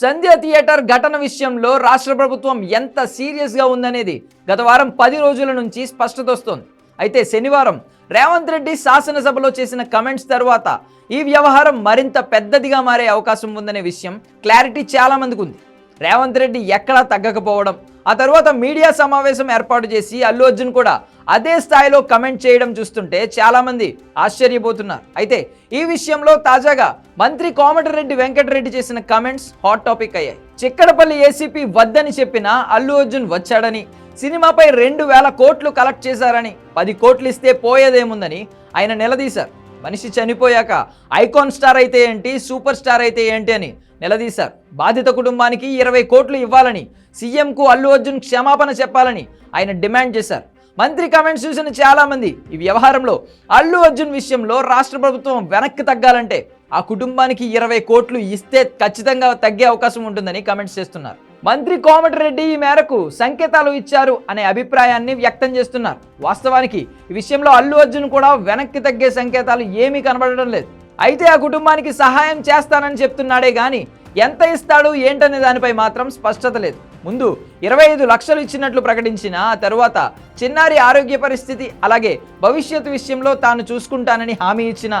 సంధ్య theatre ఘటన విషయంలో రాష్ట్ర ప్రభుత్వం ఎంత సీరియస్గా ఉందనేది గత వారం పది రోజుల నుంచి స్పష్టత వస్తోంది. అయితే శనివారం రేవంత్ రెడ్డి శాసనసభలో చేసిన కమెంట్స్ తర్వాత ఈ వ్యవహారం మరింత పెద్దదిగా మారే అవకాశం ఉందనే విషయం క్లారిటీ చాలా మందికి ఉంది. రేవంత్ రెడ్డి ఎక్కడా తగ్గకపోవడం ఆ తర్వాత మీడియా సమావేశం ఏర్పాటు చేసి అల్లు అర్జున్ కూడా అదే స్థాయిలో కమెంట్ చేయడం చూస్తుంటే చాలామంది ఆశ్చర్యపోతున్నారు. అయితే ఈ విషయంలో తాజాగా మంత్రి కోమటిరెడ్డి వెంకటరెడ్డి చేసిన కమెంట్స్ హాట్ టాపిక్ అయ్యాయి. చిక్కడపల్లి ఏసీపీ వద్దని చెప్పిన అల్లు అర్జున్ వచ్చాడని సినిమాపై రెండు వేల కోట్లు కలెక్ట్ చేశారని పది కోట్లు ఇస్తే పోయేదేముందని ఆయన నిలదీశారు. మనిషి చనిపోయాక ఐకాన్ స్టార్ అయితే ఏంటి సూపర్ స్టార్ అయితే ఏంటి అని నిలదీశారు. బాధిత కుటుంబానికి ఇరవై కోట్లు ఇవ్వాలని సీఎంకు అల్లు అర్జున్ క్షమాపణ చెప్పాలని ఆయన డిమాండ్ చేశారు. మంత్రి కమెంట్స్ చూసిన చాలామంది ఈ వ్యవహారంలో అల్లు అర్జున్ విషయంలో రాష్ట్ర ప్రభుత్వం వెనక్కి తగ్గాలంటే ఆ కుటుంబానికి ఇరవై కోట్లు ఇస్తే ఖచ్చితంగా తగ్గే అవకాశం ఉంటుందని కమెంట్స్ చేస్తున్నారు. మంత్రి కోమటిరెడ్డి ఈ మేరకు సంకేతాలు ఇచ్చారు అనే అభిప్రాయాన్ని వ్యక్తం చేస్తున్నారు. వాస్తవానికి ఈ విషయంలో అల్లు అర్జున్ కూడా వెనక్కి తగ్గే సంకేతాలు ఏమీ కనబడడం లేదు. అయితే ఆ కుటుంబానికి సహాయం చేస్తానని చెప్తున్నాడే కానీ ఎంత ఇస్తాడు ఏంటనే దానిపై మాత్రం స్పష్టత లేదు. ముందు ఇరవై ఐదు లక్షలు ఇచ్చినట్లు ప్రకటించిన ఆ తరువాత చిన్నారి ఆరోగ్య పరిస్థితి అలాగే భవిష్యత్తు విషయంలో తాను చూసుకుంటానని హామీ ఇచ్చిన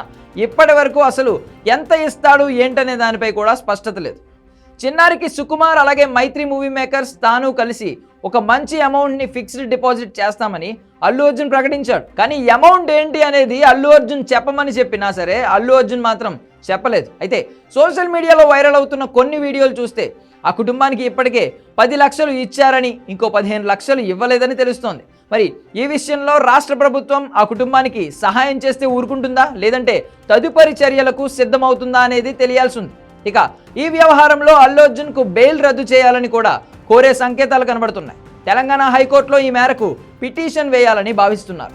ఇప్పటి వరకు అసలు ఎంత ఇస్తాడు ఏంటనే దానిపై కూడా స్పష్టత లేదు. చిన్నారికి సుకుమార్ అలాగే మైత్రి మూవీ మేకర్స్ తాను కలిసి ఒక మంచి అమౌంట్ని ఫిక్స్డ్ డిపాజిట్ చేస్తామని అల్లు అర్జున్ ప్రకటించాడు. కానీ అమౌంట్ ఏంటి అనేది అల్లు అర్జున్ చెప్పమని చెప్పినా సరే అల్లు అర్జున్ మాత్రం చెప్పలేదు. అయితే సోషల్ మీడియాలో వైరల్ అవుతున్న కొన్ని వీడియోలు చూస్తే ఆ కుటుంబానికి ఇప్పటికే పది లక్షలు ఇచ్చారని ఇంకో పదిహేను లక్షలు ఇవ్వలేదని తెలుస్తోంది. మరి ఈ విషయంలో రాష్ట్ర ప్రభుత్వం ఆ కుటుంబానికి సహాయం చేస్తే ఊరుకుంటుందా? లేదంటే తదుపరి చర్యలకు సిద్ధమవుతుందా అనేది తెలియాల్సి ఉంది. ఇక ఈ వ్యవహారంలో అల్లు అర్జున్కు బెయిల్ రద్దు చేయాలని కూడా కోరే సంకేతాలు కనబడుతున్నాయి. తెలంగాణ హైకోర్టులో ఈ మేరకు పిటిషన్ వేయాలని భావిస్తున్నారు.